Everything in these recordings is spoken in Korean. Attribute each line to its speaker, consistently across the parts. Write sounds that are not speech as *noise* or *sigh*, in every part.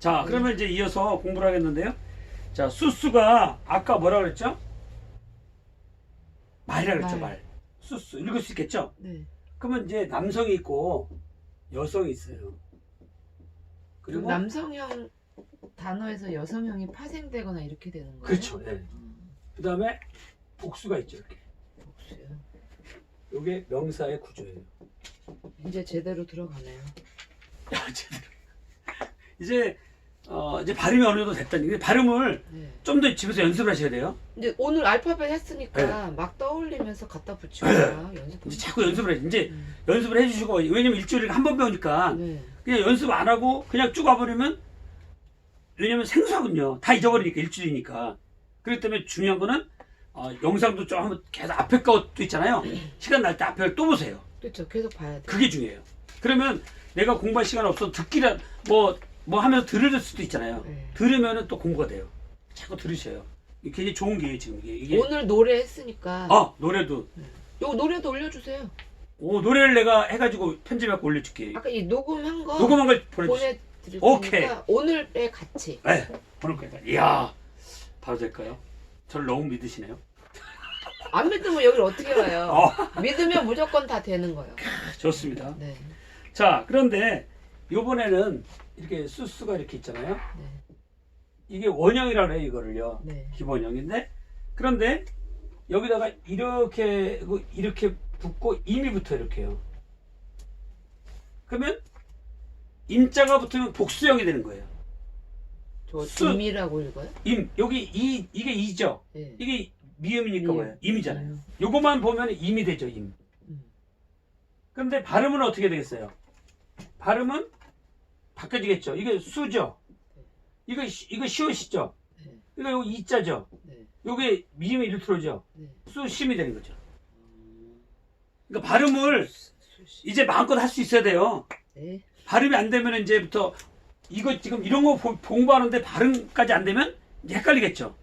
Speaker 1: 자, 그러면 이제 이어서 공부를 하겠는데요. 자, 수수가 아까 뭐라 그랬죠? 말이라 그랬죠,
Speaker 2: 말.
Speaker 1: 말. 수수. 읽을 수 있겠죠?
Speaker 2: 네.
Speaker 1: 그러면 이제 남성이 있고 여성이 있어요.
Speaker 2: 그리고 남성형 단어에서 여성형이 파생되거나 이렇게 되는 거예요.
Speaker 1: 그렇죠. 네.
Speaker 2: 음,
Speaker 1: 그다음에 복수가 있죠, 이렇게.
Speaker 2: 복수요.
Speaker 1: 요게 명사의 구조예요.
Speaker 2: 이제 제대로 들어가네요.
Speaker 1: 야, 제대로. *laughs* 이제 어, 이제 발음이 어느 정도 됐다니. 근데 발음을
Speaker 2: 네.
Speaker 1: 좀 더 집에서 연습을 하셔야 돼요.
Speaker 2: 이제 오늘 알파벳 했으니까 막 떠올리면서 갖다 붙이고 연습.
Speaker 1: 이제 자꾸 연습을 해. 이제
Speaker 2: 음,
Speaker 1: 연습을 해주시고 왜냐면 일주일에 한 번 배우니까
Speaker 2: 네.
Speaker 1: 그냥 연습 안 하고 그냥 쭉 와버리면 왜냐면 생소하거든요. 다 잊어버리니까 일주일이니까. 그렇기 때문에 중요한 거는 어, 영상도 좀 한번 계속 앞에 것도 있잖아요. 시간 날 때 앞에 또 보세요.
Speaker 2: 그렇죠. 계속 봐야 돼.
Speaker 1: 그게 중요해요. 그러면 내가 공부할 시간 없어도 듣기라 뭐, 뭐 하면서 들을 수도 있잖아요.
Speaker 2: 네.
Speaker 1: 들으면은 또 공부가 돼요. 자꾸 들으셔요. 이게 굉장히 좋은 게 지금 이게. 이게
Speaker 2: 오늘 노래 했으니까
Speaker 1: 아 노래도
Speaker 2: 요 노래도 올려주세요.
Speaker 1: 오 노래를 내가 해가지고 편집해서 올려줄게.
Speaker 2: 아까 이 녹음한 거
Speaker 1: 녹음한 걸 보내주세요.
Speaker 2: 보내드릴
Speaker 1: 오케이.
Speaker 2: 테니까 오늘의 같이.
Speaker 1: 네, 보낼 거니까. 이야, 바로 될까요? 저를 너무 믿으시네요. *laughs*
Speaker 2: 안 믿으면 여기를 어떻게 와요?
Speaker 1: 어,
Speaker 2: 믿으면 무조건 다 되는 거예요.
Speaker 1: 좋습니다.
Speaker 2: 네.
Speaker 1: 자, 그런데 요번에는 이렇게 수수가 이렇게 있잖아요.
Speaker 2: 네.
Speaker 1: 이게 원형이라고 해요, 이거를요.
Speaker 2: 네.
Speaker 1: 기본형인데. 그런데 여기다가 이렇게, 이렇게 붙고 임이부터 이렇게 해요. 그러면 임자가 붙으면 복수형이 되는 거예요.
Speaker 2: 저
Speaker 1: 수-
Speaker 2: 임이라고 읽어요?
Speaker 1: 임, 여기 이, 이게 이죠?
Speaker 2: 네.
Speaker 1: 이게 미음이니까
Speaker 2: 미음.
Speaker 1: 뭐예요? 임이잖아요.
Speaker 2: 음.
Speaker 1: 요거만 보면 임이 되죠, 임.
Speaker 2: 음.
Speaker 1: 근데 발음은 어떻게 되겠어요? 발음은 바뀌어지겠죠. 이게 수죠. 이거 시- 이거 시옷이죠.
Speaker 2: 네.
Speaker 1: 이거 요거 이자죠.
Speaker 2: 네.
Speaker 1: 요게 미음이 이렇게 들어오죠.
Speaker 2: 네.
Speaker 1: 수심이 되는 거죠. 그러니까 발음을 이제 마음껏 할 수 있어야 돼요.
Speaker 2: 네.
Speaker 1: 발음이 안 되면 이제부터 이거 지금 이런 거 보- 공부하는데 발음까지 안 되면 헷갈리겠죠.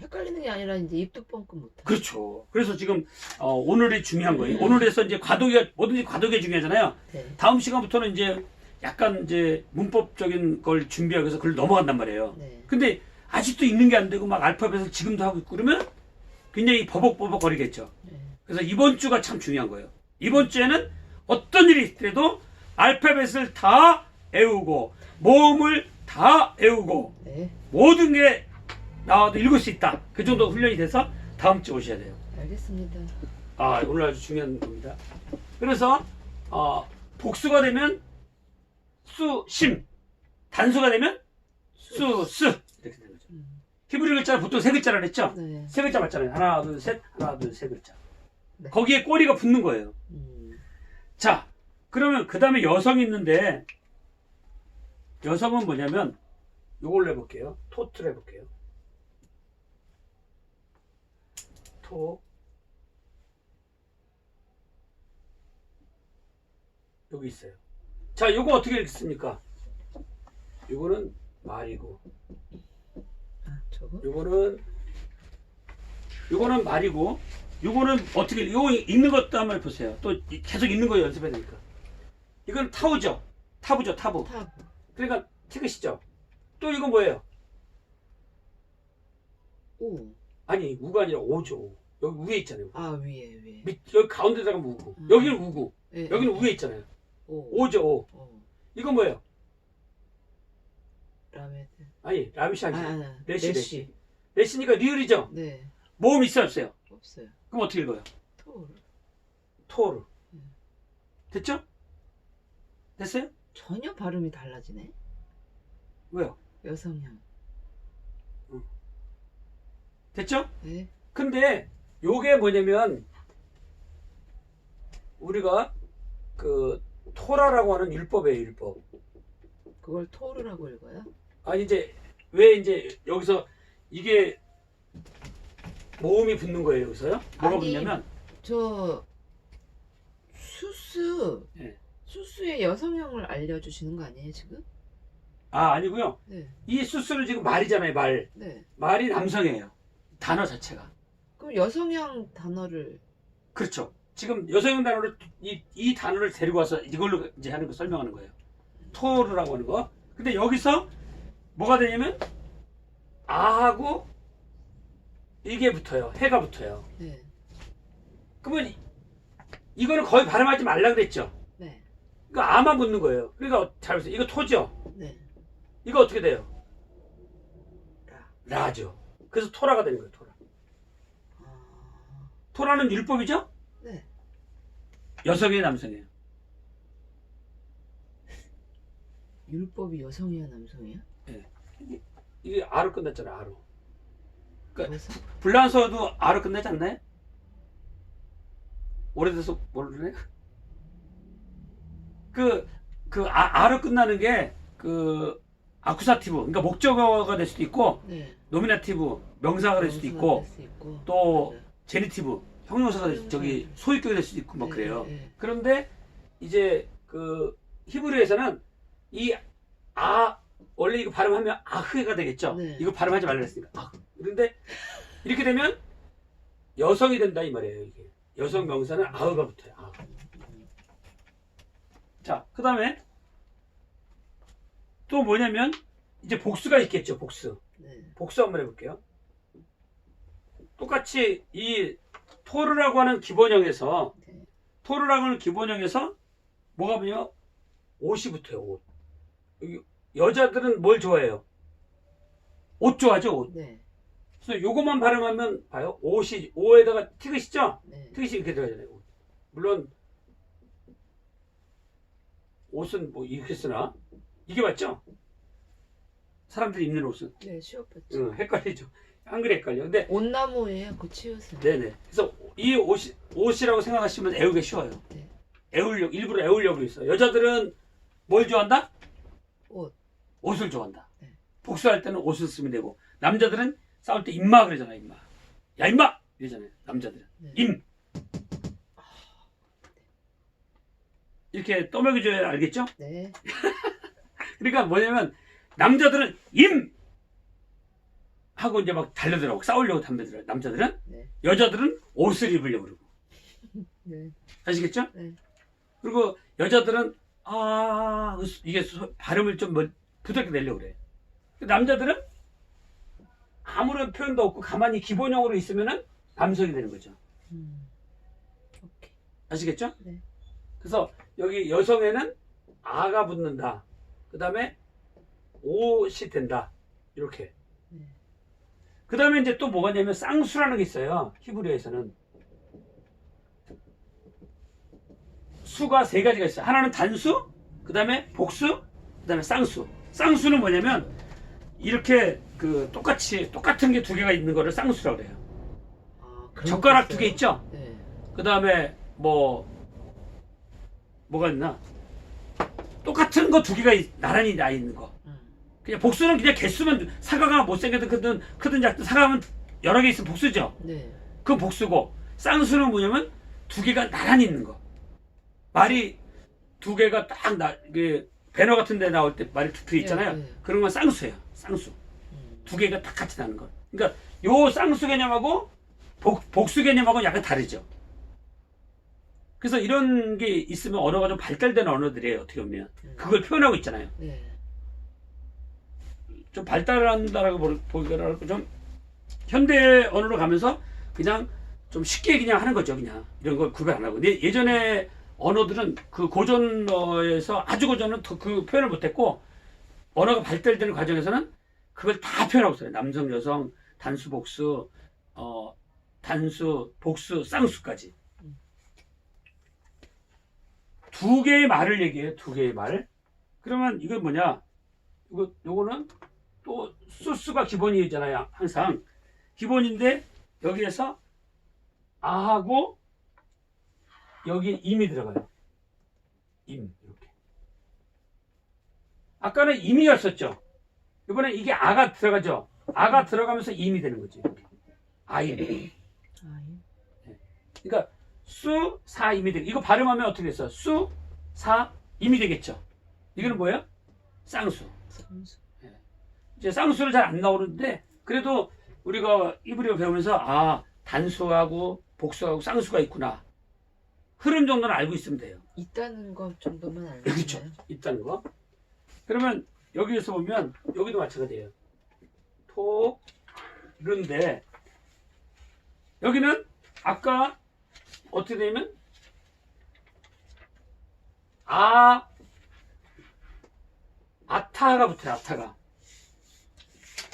Speaker 2: 헷갈리는 게 아니라 이제 입도 뻥끗 못하.
Speaker 1: 그렇죠. 그래서 지금 어, 오늘이 중요한 거예요. 오늘에서 이제 과도기가 뭐든지 과도기가 중요하잖아요.
Speaker 2: 네.
Speaker 1: 다음 시간부터는 이제 약간 이제 문법적인 걸 준비하기 위해서 그걸 넘어간단 말이에요.
Speaker 2: 네.
Speaker 1: 근데 아직도 읽는 게 안 되고 막 알파벳을 지금도 하고 있고 그러면 굉장히 버벅버벅 거리겠죠.
Speaker 2: 네.
Speaker 1: 그래서 이번 주가 참 중요한 거예요. 이번 주에는 어떤 일이 있더라도 알파벳을 다 외우고 모음을 다 외우고
Speaker 2: 네.
Speaker 1: 모든 게 나와도 읽을 수 있다. 그 정도 훈련이 돼서 다음 주 오셔야 돼요.
Speaker 2: 알겠습니다.
Speaker 1: 아, 오늘 아주 중요한 겁니다. 그래서 어, 복수가 되면 수심, 단수가 되면 수스 이렇게 되는 거죠.
Speaker 2: 음.
Speaker 1: 히브리 글자는 보통 세 글자라 그랬죠?
Speaker 2: 네.
Speaker 1: 세 글자 맞잖아요. 하나, 둘, 셋, 하나, 둘, 세 글자.
Speaker 2: 네.
Speaker 1: 거기에 꼬리가 붙는 거예요.
Speaker 2: 음.
Speaker 1: 자, 그러면 그 다음에 여성이 있는데 여성은 뭐냐면 요걸로 해볼게요. 토트를 해볼게요. 토 여기 있어요. 자, 요거 어떻게 읽습니까? 요거는 말이고
Speaker 2: 아 저거?
Speaker 1: 요거는 요거는 말이고 요거는 어떻게 요거 읽는 것도 한번 보세요. 또 이- 계속 읽는 거 연습해야 되니까. 이건 타우죠. 타부죠, 타부.
Speaker 2: 탑.
Speaker 1: 그러니까 티그시죠. 또 이건 뭐예요?
Speaker 2: 오.
Speaker 1: 아니 우가 아니라 오죠. 여기 위에 있잖아요.
Speaker 2: 아 위에 위에.
Speaker 1: 밑 여기 가운데다가 우고.
Speaker 2: 음.
Speaker 1: 여기는 우고.
Speaker 2: 네.
Speaker 1: 여기는 위에 있잖아요.
Speaker 2: 오.
Speaker 1: 오죠. 오.
Speaker 2: 오.
Speaker 1: 이건 뭐예요?
Speaker 2: 라메드.
Speaker 1: 아니 라미시
Speaker 2: 아,
Speaker 1: 아니죠.
Speaker 2: 아, 아.
Speaker 1: 레시,
Speaker 2: 레시.
Speaker 1: 레시니까 리을이죠.
Speaker 2: 네.
Speaker 1: 모음 있어요, 없어요?
Speaker 2: 없어요.
Speaker 1: 그럼 어떻게 읽어요?
Speaker 2: 토르.
Speaker 1: 토르.
Speaker 2: 음.
Speaker 1: 됐죠? 됐어요?
Speaker 2: 전혀 발음이 달라지네.
Speaker 1: 왜요?
Speaker 2: 여성형.
Speaker 1: 됐죠?
Speaker 2: 네.
Speaker 1: 근데 요게 뭐냐면 우리가 그 토라라고 하는 율법이에요, 율법.
Speaker 2: 그걸 토르라고 읽어요?
Speaker 1: 아니 이제 왜 이제 여기서 이게 모음이 붙는 거예요, 여기서요? 뭐가
Speaker 2: 아니,
Speaker 1: 붙냐면
Speaker 2: 저 수수.
Speaker 1: 예.
Speaker 2: 수수의 여성형을 알려주시는 거 아니에요 지금?
Speaker 1: 아, 아니고요.
Speaker 2: 네.
Speaker 1: 이 수수는 지금 말이잖아요, 말.
Speaker 2: 네.
Speaker 1: 말이 남성이에요. 단어 자체가.
Speaker 2: 그럼 여성형 단어를
Speaker 1: 그렇죠. 지금 여성형 단어를 이, 이 단어를 데리고 와서 이걸로 이제 하는 거 설명하는 거예요. 토르라고 하는 거. 근데 여기서 뭐가 되냐면 아하고 이게 붙어요. 해가 붙어요.
Speaker 2: 네.
Speaker 1: 그러면 이- 이거는 거의 발음하지 말라 그랬죠.
Speaker 2: 네.
Speaker 1: 이거 아만 붙는 거예요. 그러니까 잘 보세요. 이거 토죠.
Speaker 2: 네.
Speaker 1: 이거 어떻게 돼요?
Speaker 2: 라.
Speaker 1: 라죠. 그래서 토라가 되는 거예요. 토라.
Speaker 2: 아.
Speaker 1: 토라는 율법이죠?
Speaker 2: 네.
Speaker 1: 여성이에요, 남성이에요?
Speaker 2: 율법이 여성이야 남성이야?
Speaker 1: 이게 아로 끝났잖아요. 아로. 그러니까
Speaker 2: 여성?
Speaker 1: 불란서도 아로 끝나지 않나요? 오래돼서 모르네. 그, 그, 아, 아로 끝나는 게, 그, 아쿠사티브, 그러니까 목적어가 될 수도 있고,
Speaker 2: 네.
Speaker 1: 노미나티브, 명사가 될 수도
Speaker 2: 명사가
Speaker 1: 있고,
Speaker 2: 될 수 있고.
Speaker 1: 또,
Speaker 2: 네.
Speaker 1: 제니티브, 형용사가 될 수, 저기, 소유격이 될 수도 있고, 뭐
Speaker 2: 네,
Speaker 1: 그래요.
Speaker 2: 네, 네.
Speaker 1: 그런데, 이제, 그, 히브리에서는 이, 아, 원래 이거 발음하면 아흐가 되겠죠?
Speaker 2: 네.
Speaker 1: 이거 발음하지 말라 했으니까. 아, 그런데, 이렇게 되면, 여성이 된다, 이 말이에요, 이게. 여성 명사는 아흐가 붙어요, 아흐. 자, 그 다음에, 또 뭐냐면, 이제 복수가 있겠죠, 복수.
Speaker 2: 네.
Speaker 1: 복수 한번 해볼게요. 똑같이 이 토르라고 하는 기본형에서
Speaker 2: 네.
Speaker 1: 토르라고 하는 기본형에서 뭐가 뭐냐 옷이 붙어요 옷. 여자들은 뭘 좋아해요? 옷 좋아하죠 옷.
Speaker 2: 네.
Speaker 1: 그래서 요것만 발음하면 봐요 옷이 오에다가 티귿이죠?
Speaker 2: 네.
Speaker 1: 티귿이 이렇게 들어가잖아요. 옷. 물론 옷은 뭐 이렇게 쓰나 이게 맞죠? 사람들이 입는 옷은
Speaker 2: 네. 시어봤죠.
Speaker 1: 응, 헷갈리죠. 한글이 헷갈려. 근데
Speaker 2: 온나무예요. 그 치읓은.
Speaker 1: 네네. 그래서 이 옷이 옷이라고 생각하시면 애우기 쉬워요.
Speaker 2: 네.
Speaker 1: 애우려 일부러 애우려고 있어. 여자들은 뭘 좋아한다?
Speaker 2: 옷.
Speaker 1: 옷을 좋아한다.
Speaker 2: 네.
Speaker 1: 복수할 때는 옷을 쓰면 되고 남자들은 싸울 때 임마 그러잖아 임마. 야 임마 이러잖아요. 남자들은
Speaker 2: 네.
Speaker 1: 임. 이렇게 떠먹여줘야 알겠죠?
Speaker 2: 네. *laughs*
Speaker 1: 그러니까 뭐냐면 남자들은 임 하고 이제 막 달려들어고 싸우려고 담배 들어. 남자들은
Speaker 2: 네.
Speaker 1: 여자들은 옷을 입으려고 그러고. *laughs*
Speaker 2: 네.
Speaker 1: 아시겠죠?
Speaker 2: 네.
Speaker 1: 그리고 여자들은 아 이게 소- 발음을 좀 뭐, 부드럽게 내려고 그래. 남자들은 아무런 표현도 없고 가만히 기본형으로 있으면은 남성이 되는 거죠.
Speaker 2: 음. 오케이.
Speaker 1: 아시겠죠?
Speaker 2: 네.
Speaker 1: 그래서 여기 여성에는 아가 붙는다. 그 다음에 옷이 된다. 이렇게.
Speaker 2: 네.
Speaker 1: 그 다음에 이제 또 뭐가 있냐면 쌍수라는 게 있어요. 히브리어에서는. 수가 세 가지가 있어요. 하나는 단수, 그 다음에 복수, 그 다음에 쌍수. 쌍수는 뭐냐면 이렇게 그 똑같이 똑같은 게 두 개가 있는 거를 쌍수라고 그래요.
Speaker 2: 아, 그런
Speaker 1: 젓가락 거두 개? 있죠?
Speaker 2: 네.
Speaker 1: 그 다음에 뭐 뭐가 있나? 똑같은 거 두 개가 있- 나란히 나 있는 거.
Speaker 2: 음.
Speaker 1: 그냥 복수는 그냥 개수면 사과가 못생겨도 크든 크든 작든 사과하면 여러 개 있으면 복수죠.
Speaker 2: 네.
Speaker 1: 그건 복수고 쌍수는 뭐냐면 두 개가 나란히 있는 거. 말이 두 개가 딱 나 그 배너 같은 데 나올 때 말이 두표 있잖아요.
Speaker 2: 네, 네.
Speaker 1: 그런 건 쌍수예요. 쌍수.
Speaker 2: 음.
Speaker 1: 두 개가 딱 같이 나는 거. 그러니까 요 쌍수 개념하고 복, 복수 개념하고 약간 다르죠. 그래서 이런 게 있으면 언어가 좀 발달된 언어들이에요. 어떻게 보면
Speaker 2: 음.
Speaker 1: 그걸 표현하고 있잖아요.
Speaker 2: 네.
Speaker 1: 좀 발달한다라고 볼- 보기보다는 좀 현대 언어로 가면서 그냥 좀 쉽게 그냥 하는 거죠. 그냥 이런 걸 구별 안 하고. 예전에 언어들은 그 고전어에서 아주 고전은 더그 표현을 못했고 언어가 발달되는 과정에서는 그걸 다 표현하고 있어요. 남성, 여성, 단수, 복수, 어, 단수, 복수, 쌍수까지. 두 개의 말을 얘기해요. 두 개의 말. 그러면 이건 뭐냐? 이거 요거는 또 수수가 기본이잖아요. 항상 기본인데 여기에서 아하고 여기 임이 들어가요. 임 이렇게. 아까는 임이었었죠. 이번에 이게 아가 들어가죠. 아가 들어가면서 임이 되는 거지. 이렇게. 아임.
Speaker 2: 아, 예.
Speaker 1: 그러니까 수, 사, 임이 되고 이거 발음하면 어떻게 됐어? 수, 사, 임이 되겠죠. 이거는 뭐예요? 쌍수.
Speaker 2: 선수.
Speaker 1: 이제 쌍수를 잘 안 나오는데 그래도 우리가 이브리어 배우면서 아 단수하고 복수하고 쌍수가 있구나 흐름 정도는 알고 있으면 돼요
Speaker 2: 있다는 것 정도만 알고
Speaker 1: 그렇죠
Speaker 2: 있나요?
Speaker 1: 있다는 거 그러면 여기에서 보면 여기도 마찬가지예요. 토, 른데 여기는 아까 어떻게 되냐면 아 아타가 붙어요. 아타가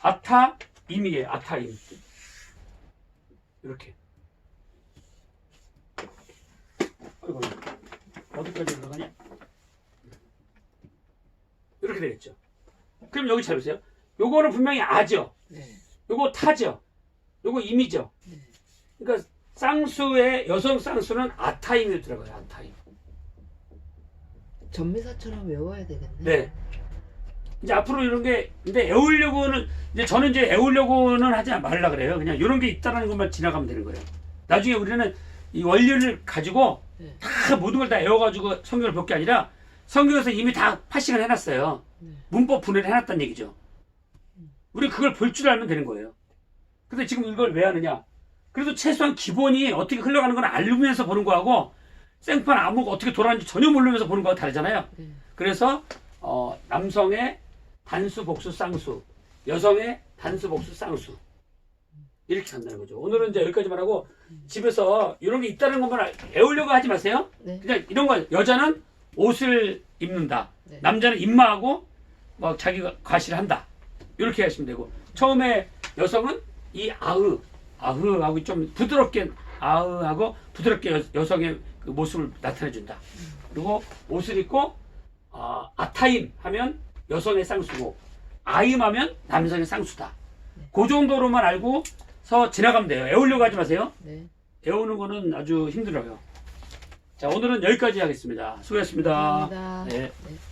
Speaker 1: 아타 임이에요. 아타 임 이렇게 아이고 어디까지 올라가냐? 이렇게 되겠죠. 그럼 여기 잘 보세요. 요거는 분명히 아죠.
Speaker 2: 네.
Speaker 1: 요거 타죠. 요거 임이죠.
Speaker 2: 네.
Speaker 1: 그러니까 쌍수의 여성 쌍수는 아타임이 들어가요. 아타임.
Speaker 2: 전미사처럼 외워야 되겠네.
Speaker 1: 네. 이제 앞으로 이런 게 근데 애우려고는 이제 저는 이제 애우려고는 하지 말라 그래요. 그냥 이런 게 있다는 것만 지나가면 되는 거예요. 나중에 우리는 이 원리를 가지고
Speaker 2: 네.
Speaker 1: 다 모든 걸 다 애워가지고 성경을 볼 게 아니라 성경에서 이미 다 파식을 해놨어요.
Speaker 2: 네.
Speaker 1: 문법 분해를 해놨다는 얘기죠. 우리 그걸 볼 줄 알면 되는 거예요. 근데 지금 이걸 왜 하느냐? 그래도 최소한 기본이 어떻게 흘러가는 걸 알면서 보는 거하고 생판 암호가 어떻게 돌아가는지 전혀 모르면서 보는 거하고 다르잖아요.
Speaker 2: 네.
Speaker 1: 그래서 어, 남성의 단수, 복수, 쌍수, 여성의 단수, 복수, 쌍수 이렇게 한다는 거죠. 오늘은 이제 여기까지만 하고 집에서 이런 게 있다는 것만 알- 애우려고 하지 마세요.
Speaker 2: 네.
Speaker 1: 그냥 이런 거 여자는 옷을 입는다.
Speaker 2: 네.
Speaker 1: 남자는 입마하고 막 자기가 과시를 한다. 이렇게 하시면 되고 처음에 여성은 이 아으 아으하고 좀 부드럽게 아으하고 부드럽게 여, 여성의 그 모습을 나타내 준다. 그리고 옷을 입고 아, 아타임 하면 여성의 쌍수고 아임 하면 남성의 쌍수다. 그 정도로만 알고서 지나가면 돼요. 애우려고 하지 마세요.
Speaker 2: 네.
Speaker 1: 배우는 거는 아주 힘들어요. 자, 오늘은 여기까지 하겠습니다. 수고하셨습니다.
Speaker 2: 감사합니다.
Speaker 1: 네.
Speaker 2: 네.